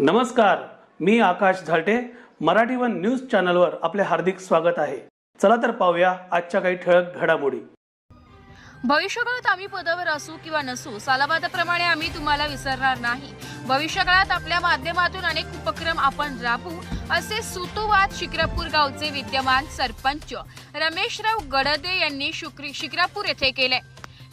नमस्कार मी Akash Zalte. Marathi one news चॅनलवर आपले हार्दिक स्वागत आहे. चला तर पाहूया आजच्या काही ठळक घडामोडी. भविष्यकाळात आम्ही पदावर असू किंवा नसू सालाबादाप्रमाणे आम्ही तुम्हाला विसरणार नाही. भविष्यकाळात आपल्या माध्यमातून अनेक उपक्रम आपण राबवू असे सुतोवाद शिक्रापूर गावचे विद्यमान सरपंच रमेशराव गडदे यांनी शुक्री शिक्रापूर येथे केले.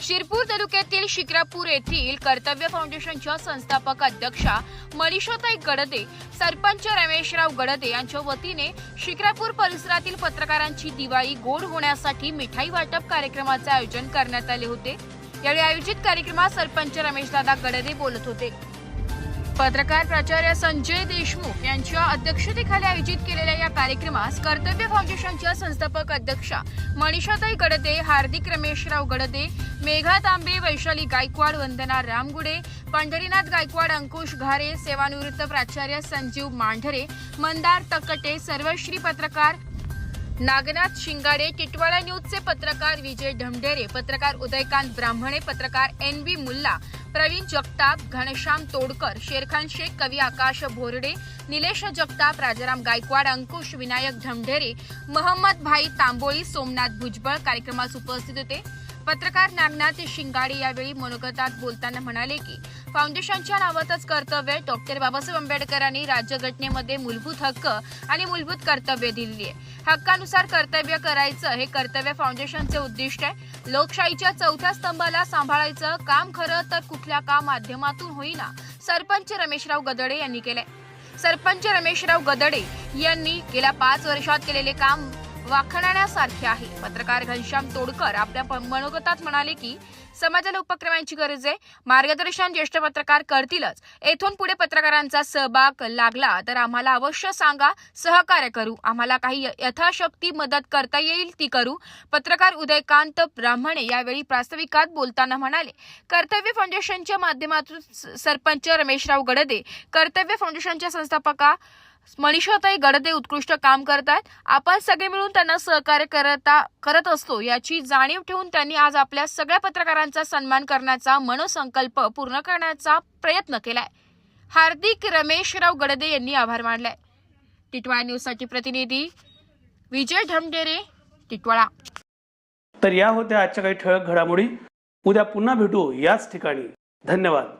शिरपूर तालुक्यातील शिक्रापूर येथील कर्तव्य फाउंडेशनच्या संस्थापक अध्यक्षा मनीषाताई गडदे सरपंच रमेशराव गडदे यांच्या वतीने शिक्रापूर परिसरातील पत्रकारांची दिवाळी गोड होण्यासाठी मिठाई वाटप कार्यक्रमाचे आयोजन करण्यात आले होते. यावेळी आयोजित कार्यक्रमात सरपंच रमेशदादा गडदे बोलत होते. पत्रकार प्राचार्य संजय देशमुख यांच्या अध्यक्षतेखाली आयोजित केलेल्या या कार्यक्रमास कर्तव्य फाउंडेशनच्या संस्थापक अध्यक्षा मनीषाताई गडदे हार्दिक रमेशराव गडदे मेघा तांबे वैशाली गायकवाड वंदना रामगुडे पंढरीनाथ गायकवाड अंकुश घारे सेवानिवृत्त प्राचार्य संजीव मांढरे मंदार तकटे सर्वश्री पत्रकार नागनाथ शिंगाडे टिटवाळा न्यूजचे पत्रकार विजय ढमढेरे पत्रकार उदयकांत ब्राह्मणे पत्रकार एन बी मुल्ला प्रवीण जगताप घनश्याम तोडकर शेरखान शेख कवी आकाश भोरडे निलेश जगताप राजाराम गायकवाड अंकुश विनायक ढमढेरे महम्मद भाई तांबोळी सोमनाथ भुजबळ कार्यक्रमास उपस्थित होते. पत्रकार नागनाथ शिंगाडे यावेळी मनोगतात बोलताना म्हणाले की फाउंडेशनच्या नावातच कर्तव्य डॉक्टर बाबासाहेब आंबेडकरांनी राज्यघटनेमध्ये मूलभूत हक्क आणि मूलभूत कर्तव्य दिलेली आहे. हक्कानुसार कर्तव्य करायचं हे कर्तव्य फाउंडेशनचे उद्दिष्ट आहे. लोकशाहीच्या चौथ्या स्तंभाला सांभाळायचं काम खरं तर कुठल्या का माध्यमातून होईना सरपंच रमेशराव गदडे यांनी केलंय. सरपंच रमेशराव गदडे यांनी गेल्या पाच वर्षात केलेले काम वाखणण्यासारखे आहे. पत्रकार घनश्याम तोडकर आपल्या प- मनोगतात म्हणाले की समाजाला उपक्रमांची गरज आहे. मार्गदर्शन ज्येष्ठ पत्रकार करतीलच. येथून पुढे पत्रकारांचा सहभाग लागला तर आम्हाला अवश्य सांगा सहकार्य करू. आम्हाला काही य- यथाशक्ती मदत करता येईल ती करू. पत्रकार उदयकांत ब्राह्मणे यावेळी प्रास्ताविकात बोलताना म्हणाले कर्तव्य फाउंडेशनच्या माध्यमातून स- सरपंच रमेशराव गडदे कर्तव्य फाउंडेशनच्या संस्थापका मनीषाताई गडदे उत्कृष्ट काम करतात आपण सगळे मिळून त्यांना सहकार्य करता करत असतो याची जाणीव ठेवून त्यांनी आज आपल्या सगळ्या पत्रकारांचा सन्मान करण्याचा मनोसंकल्प पूर्ण करण्याचा प्रयत्न केलाय. हार्दिक रमेशराव गडदे यांनी आभार मानलाय. टिटवाळा न्यूजसाठी प्रतिनिधी विजय ढमडेरे टिटवाळा. तर या होत्या आजच्या काही ठळक घडामोडी. उद्या पुन्हा भेटू याच ठिकाणी. धन्यवाद.